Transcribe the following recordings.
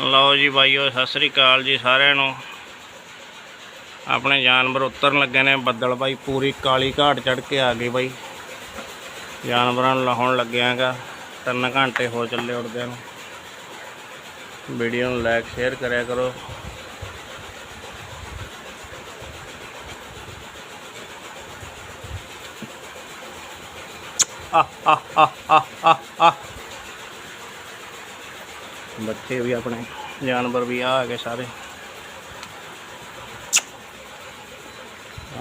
ਲਓ ਜੀ ਬਾਈਓ, ਸਤਿ ਸ੍ਰੀ ਅਕਾਲ ਜੀ ਸਾਰਿਆਂ ਨੂੰ। ਆਪਣੇ ਜਾਨਵਰ ਉਤਰਨ ਲੱਗੇ ਨੇ। ਬੱਦਲ ਬਾਈ ਪੂਰੀ ਕਾਲੀ ਘਾਟ ਚੜ ਕੇ ਆ ਗਈ ਬਾਈ। ਜਾਨਵਰਾਂ ਨੂੰ ਲਾਉਣ ਲੱਗਿਆਗਾ ਤਿੰਨ ਘੰਟੇ ਹੋ ਚੱਲੇ ਉੜਦਿਆਂ ਨੂੰ। ਵੀਡੀਓ ਨੂੰ ਲਾਈਕ ਸ਼ੇਅਰ ਕਰਿਆ ਕਰੋ। ਆਹ ਆਹ ਆਹ ਆਹ ਆਹ ਆਹ। ਬੱਚੇ ਵੀ ਆਪਣੇ, ਜਾਨਵਰ ਵੀ ਆ ਗਏ ਸਾਰੇ।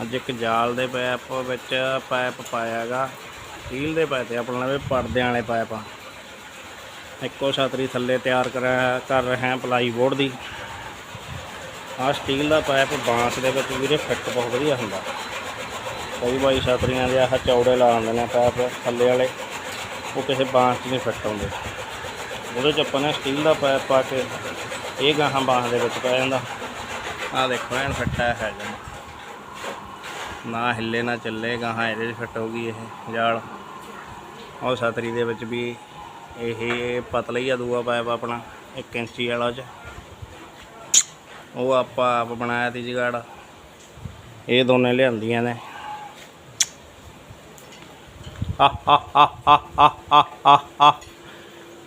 ਅੱਜ ਇੱਕ ਜਾਲ ਦੇ ਪੈਪ ਵਿੱਚ ਪਾਈਪ ਪਾਇਆਗਾ ਸਟੀਲ ਦੇ ਪਾਇਪ ਤੇ ਆਪਣਾ ਲਵੇ ਪਰਦਿਆਂ ਵਾਲੇ ਪਾਈਪ ਆ। ਇੱਕੋ ਛਤਰੀ ਥੱਲੇ ਤਿਆਰ ਕਰ ਰਹੇ ਹਾਂ ਪਲਾਈ ਬੋਰਡ ਦੀ। ਆਹ ਸਟੀਲ ਦਾ ਪਾਈਪ ਬਾਂਸ ਦੇ ਵਿੱਚ ਵੀਰੇ ਫਿੱਟ ਬਹੁਤ ਵਧੀਆ ਹੁੰਦਾ। ਕਈ ਵਾਰੀ ਛਤਰੀਆਂ ਦੇ ਆਹ ਚੌੜੇ ਲਾ ਦਿੰਦੇ ਨੇ ਪਾਈਪ ਥੱਲੇ ਵਾਲੇ। ਉਹ ਕਿਸੇ ਬਾਂਸ 'ਚ ਨਹੀਂ ਫਿੱਟ ਆਉਂਦੇ ਉਹਦੇ ਚ ਆਪਾਂ ਨੇ ਸਟੀਲ ਦਾ ਪਾਇਪ ਪਾ ਕੇ ਇਹ ਗਾਹਾਂ ਬਾਹਾਂ ਦੇ ਵਿੱਚ ਪੈ ਜਾਂਦਾ। ਆ ਦੇਖੋ, ਐਨ ਫੱਟਾ ਹੈ ਜਾਂਦਾ ਨਾ ਹਿੱਲੇ, ਨਾ ਚੱਲੇ, ਗਾਹਾਂ ਇਹਦੇ 'ਚ ਫਿੱਟ ਹੋ ਗਈ ਇਹ ਜਾਲ। ਉਹ ਸਤਰੀ ਦੇ ਵਿੱਚ ਵੀ ਇਹ ਪਤਲਾ ਹੀ ਆ ਦੂਆ ਪਾਇਪ ਆਪਣਾ 1 ਇੰਚੀ ਵਾਲਾ ਚ। ਉਹ ਆਪਾਂ ਆਪ ਬਣਾਇਆ ਤੀ ਜਗਾੜ। ਇਹ ਦੋਨੇ ਲਿਆਂਦੀਆਂ ਨੇ। ਆ ਆ ਆ ਆ ਆ ਆ ਆ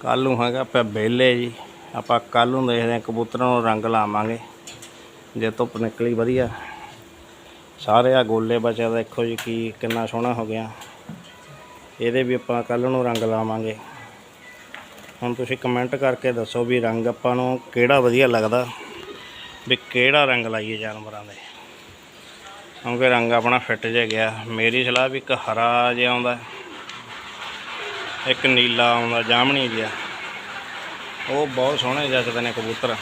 ਕੱਲ ਨੂੰ ਹੈਗਾ ਆਪਾਂ ਵਿਹਲੇ ਜੀ। ਆਪਾਂ ਕੱਲ ਨੂੰ ਦੇਖਦੇ ਹਾਂ ਕਬੂਤਰਾਂ ਨੂੰ ਰੰਗ ਲਾਵਾਂਗੇ। ਜੇ ਧੁੱਪ ਨਿਕਲੀ ਵਧੀਆ। ਸਾਰੇ ਆ ਗੋਲੇ ਬਚਿਆ ਦੇਖੋ ਜੀ ਕੀ ਕਿੰਨਾ ਸੋਹਣਾ ਹੋ ਗਿਆ। ਇਹਦੇ ਵੀ ਆਪਾਂ ਕੱਲ ਨੂੰ ਰੰਗ ਲਾਵਾਂਗੇ। ਹੁਣ ਤੁਸੀਂ ਕਮੈਂਟ ਕਰਕੇ ਦੱਸੋ ਵੀ ਰੰਗ ਆਪਾਂ ਨੂੰ ਕਿਹੜਾ ਵਧੀਆ ਲੱਗਦਾ। ਵੀ ਕਿਹੜਾ ਰੰਗ ਲਾਈਏ ਜਾਨਵਰਾਂ ਦੇ। ਕਿਉਂਕਿ ਰੰਗ ਆਪਣਾ ਫਿੱਟ ਜਿਹਾ ਗਿਆ। ਮੇਰੀ ਸਲਾਹ ਵੀ ਇੱਕ ਹਰਾ ਜਿਹਾ ਆਉਂਦਾ। ਇੱਕ ਨੀਲਾ ਆਉਂਦਾ, ਜਾਮਣੀ ਜਿਹਾ ਉਹ ਬਹੁਤ ਸੋਹਣੇ ਜੱਜਦੇ ਨੇ ਕਬੂਤਰ।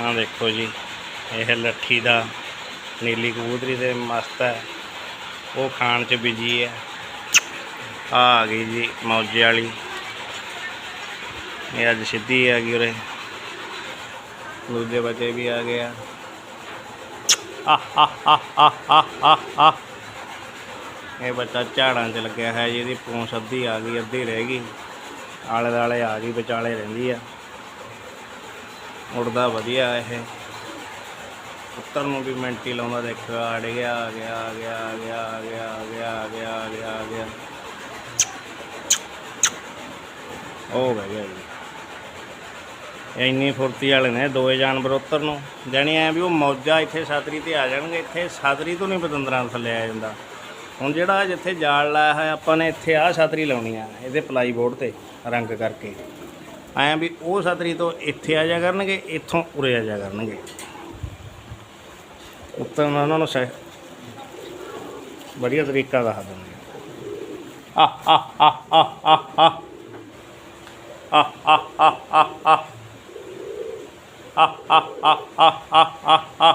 ਆ ਦੇਖੋ ਜੀ, ਇਹ ਲੱਠੀ ਦਾ ਨੀਲੀ ਕਬੂਤਰੀ ਤੇ ਮਸਤ ਹੈ। ਉਹ ਖਾਣ ਚ ਬਿਜ਼ੀ ਹੈ। ਆ ਆ ਗਈ ਜੀ ਮੌਜੇ ਵਾਲੀ। ਇਹ ਅੱਜ ਸਿੱਧੀ ਆ ਗਈ ਉਰੇ। ਦੂਜੇ ਬੱਚੇ ਵੀ ਆ ਗਏ ਆ। ਆ ਆ ਆ ਆ ਆ ਆ ਇਹ ਬੱਚਾ ਝਾੜਾਂ 'ਚ ਲੱਗਿਆ ਹੈ ਜੀ ਇਹਦੀ ਪੂੰਛ ਅੱਧੀ ਆ ਗਈ, ਅੱਧੀ ਰਹਿ ਗਈ। ਆਲੇ ਦਾਲੇ ਆ ਗਈ, ਵਿਚਾਲੇ ਰਹਿੰਦੀ ਆ। ਉੜਦਾ ਵਧੀਆ ਇਹ। ਉੱਤਰ ਨੂੰ ਵੀ ਮਿੰਟੀ ਲਾਉਂਦਾ ਦੇਖ ਅੜ ਗਿਆ ਆ ਗਿਆ ਆ ਗਿਆ ਆ ਗਿਆ ਆ ਗਿਆ ਆ ਗਿਆ ਆ ਗਿਆ ਆ ਗਿਆ ਆ ਗਿਆ। ਉਹ ਬਹਿ ਗਿਆ ਜੀ। ਇੰਨੀ ਫੁਰਤੀ ਵਾਲੇ ਨੇ ਦੋਏ ਜਾਨਵਰ ਉੱਤਰ ਨੂੰ। ਜਾਣੀ ਐ ਵੀ ਉਹ ਮੌਜਾ ਇੱਥੇ ਸਾਤਰੀ ਤੇ ਆ ਜਾਣਗੇ, ਇੱਥੇ ਸਾਤਰੀ ਤੋਂ ਨਹੀਂ ਪਤੰਦਰਾਂ ਥੱਲੇ ਆ ਜਾਂਦਾ। ਹੁਣ ਜਿਹੜਾ ਜਿੱਥੇ ਜਾਲ ਲਾਇਆ ਹੋਇਆ ਆਪਾਂ ਨੇ ਇੱਥੇ ਆਹ ਛਤਰੀ ਲਾਉਣੀ ਆ ਇਹਦੇ ਪਲਾਈ ਬੋਰਡ ਤੇ ਰੰਗ ਕਰਕੇ ਐਂ ਵੀ ਉਹ ਛਤਰੀ ਤੋਂ ਇੱਥੇ ਆ ਜਾ ਕਰਨਗੇ ਇੱਥੋਂ ਉਰੇ ਆ ਜਾ ਕਰਨਗੇ ਉੱਤਰ ਉਹਨਾਂ ਨੂੰ ਸਹੀ ਵਧੀਆ ਤਰੀਕਾ ਦੱਸ ਦਿੰਦੇ ਆ ਆ ਆ ਆ ਆ ਆ ਆ ਆ ਆ ਆ ਆ ਆ ਆ ਆ ਆ ਆ ਆ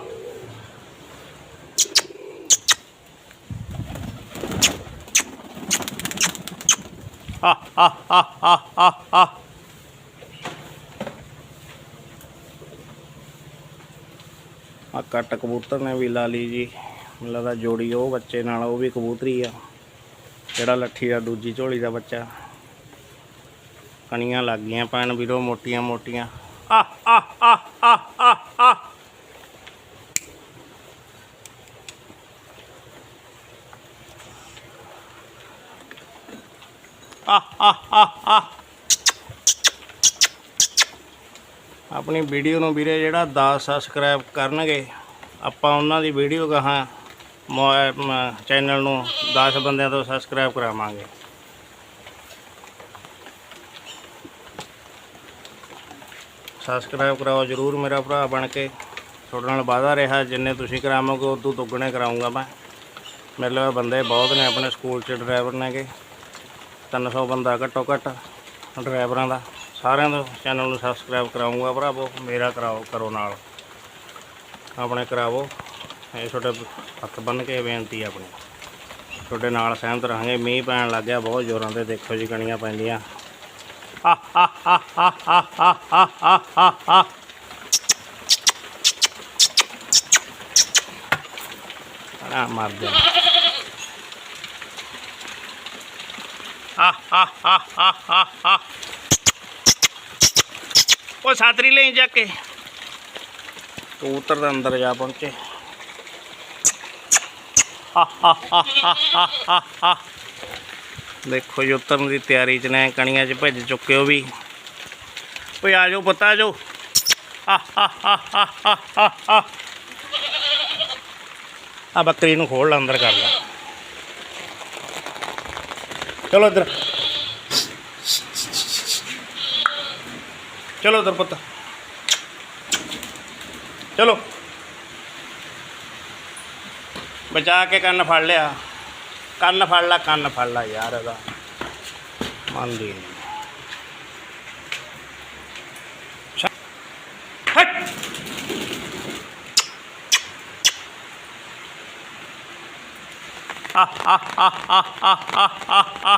ਆ ਕੱਟ ਕਬੂਤਰ ਨੇ ਵੀ ਲਾ ਲਈ ਜੀ। ਮੈਨੂੰ ਲੱਗਦਾ ਜੋੜੀ ਉਹ ਬੱਚੇ ਨਾਲ, ਉਹ ਵੀ ਕਬੂਤਰੀ ਆ। ਜਿਹੜਾ ਲੱਠੀ ਦਾ, ਦੂਜੀ ਝੋਲੀ ਦਾ ਬੱਚਾ। ਕਣੀਆਂ ਲੱਗ ਗਈਆਂ ਪੈਣ ਵੀਰੋ ਮੋਟੀਆਂ ਮੋਟੀਆਂ ਆ ਆ ਆ ਆਪਣੀ ਵੀਡੀਓ ਨੂੰ ਵੀਰੇ ਜਿਹੜਾ 10 ਸਬਸਕ੍ਰਾਈਬ ਕਰਨਗੇ, ਆਪਾਂ ਉਹਨਾਂ ਦੀ ਵੀਡੀਓ ਗਾਹਾਂ ਚੈਨਲ ਨੂੰ 10 ਬੰਦਿਆਂ ਤੋਂ ਸਬਸਕ੍ਰਾਈਬ ਕਰਾਵਾਂਗੇ। ਸਬਸਕ੍ਰਾਈਬ ਕਰਾਓ, ਜਰੂਰ ਮੇਰਾ ਭਰਾ ਬਣ ਕੇ। ਤੁਹਾਡੇ ਨਾਲ ਵਾਅਦਾ ਰਿਹਾ, ਜਿੰਨੇ ਤੁਸੀਂ ਕਰਾਵੋਗੇ, ਉਦੋਂ ਦੁੱਗਣੇ ਕਰਾਉਂਗਾ ਮੈਂ। ਮੇਰੇ ਲਈ ਬੰਦੇ ਬਹੁਤ ਨੇ, ਆਪਣੇ ਸਕੂਲ 'ਚ ਡਰਾਈਵਰ ਨੇਗੇ। 300 ਬੰਦਾ ਘੱਟੋ ਘੱਟ ਡਰਾਈਵਰਾਂ ਦਾ। ਸਾਰਿਆਂ ਦਾ ਚੈਨਲ ਨੂੰ ਸਬਸਕ੍ਰਾਈਬ ਕਰਾਉਂਗਾ ਭਰਾਵੋ, ਮੇਰਾ ਕਰਾਓ, ਕਰੋ ਨਾਲ। ਆਪਣੇ ਕਰਾਵੋ। ਇਹ ਤੁਹਾਡੇ ਹੱਥ ਬੰਨ ਕੇ ਬੇਨਤੀ ਆਪਣੀ। ਤੁਹਾਡੇ ਨਾਲ ਸਹਿਮਤ ਰਹਾਂਗੇ। ਮੀਂਹ ਪੈਣ ਲੱਗ ਗਿਆ, ਬਹੁਤ ਜ਼ੋਰਾਂ ਦੇ ਦੇਖੋ ਜੀ, ਕਣੀਆਂ ਪੈਂਦੀਆਂ। ਆ ਮਰ ਗਿਆ ਉਹ ਸਾਤਰੀ ਲਈ ਜਾ ਕੇ। ਕਬੂਤਰ ਦੇ ਅੰਦਰ ਜਾ ਪਹੁੰਚੇ। ਦੇਖੋ ਜੀ, ਉਤਰਨ ਦੀ ਤਿਆਰੀ ਚ ਨੇ, ਕਣੀਆਂ ਚ ਭੱਜ ਚੁੱਕੇ ਉਹ ਵੀ। ਓਏ, ਆ ਜਾਓ ਪਤਾ ਜਾਓ। ਆ ਬੱਕਰੀ ਨੂੰ ਖੋਲ, ਅੰਦਰ ਕਰ ਲੈ। चलो इधर। चलो इधर पत्ता चलो। बचा के कन्न फाड़ लिया। कन्न फाड़ ला कन्न फाड़ ला यार एदा मन दी आ आ आ आ आ आ ਆ।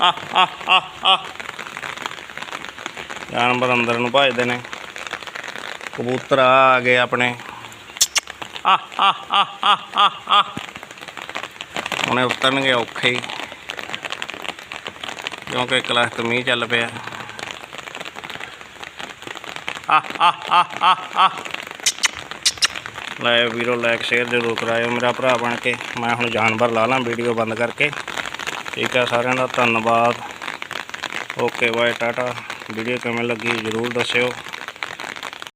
ਆ ਆ ਆ ਆ ਜਾਨਵਰ ਅੰਦਰ ਨੂੰ ਭਜਦੇ ਨੇ। ਕਬੂਤਰ ਆ ਗਏ ਆਪਣੇ। ਆ ਆ ਆ ਆ ਆ ਆ ਉਹਨੇ ਉਤਰਨਗੇ ਔਖੇ ਹੀ। ਕਿਉਂਕਿ ਇੱਕ ਲੱਖ ਤੋਂ ਮੀਂਹ ਚੱਲ ਪਿਆ। ਆ ਆ ਆ ਆ ਆ ਲੈ ਵੀਰੋ ਲਾਈਕ ਸ਼ੇਅਰ ਜ਼ਰੂਰ ਕਰਾਇਓ ਮੇਰਾ ਭਰਾ ਬਣ ਕੇ। ਮੈਂ ਹੁਣ ਜਾਨਵਰ ਲਾ ਲਾਂ ਵੀਡੀਓ ਬੰਦ ਕਰਕੇ। ਠੀਕ ਹੈ ਸਾਰਿਆਂ ਦਾ ਧੰਨਵਾਦ। Okay bye, Tata. ਵੀਡੀਓ ਕਿਵੇਂ ਲੱਗੀ ਜ਼ਰੂਰ ਦੱਸਿਓ।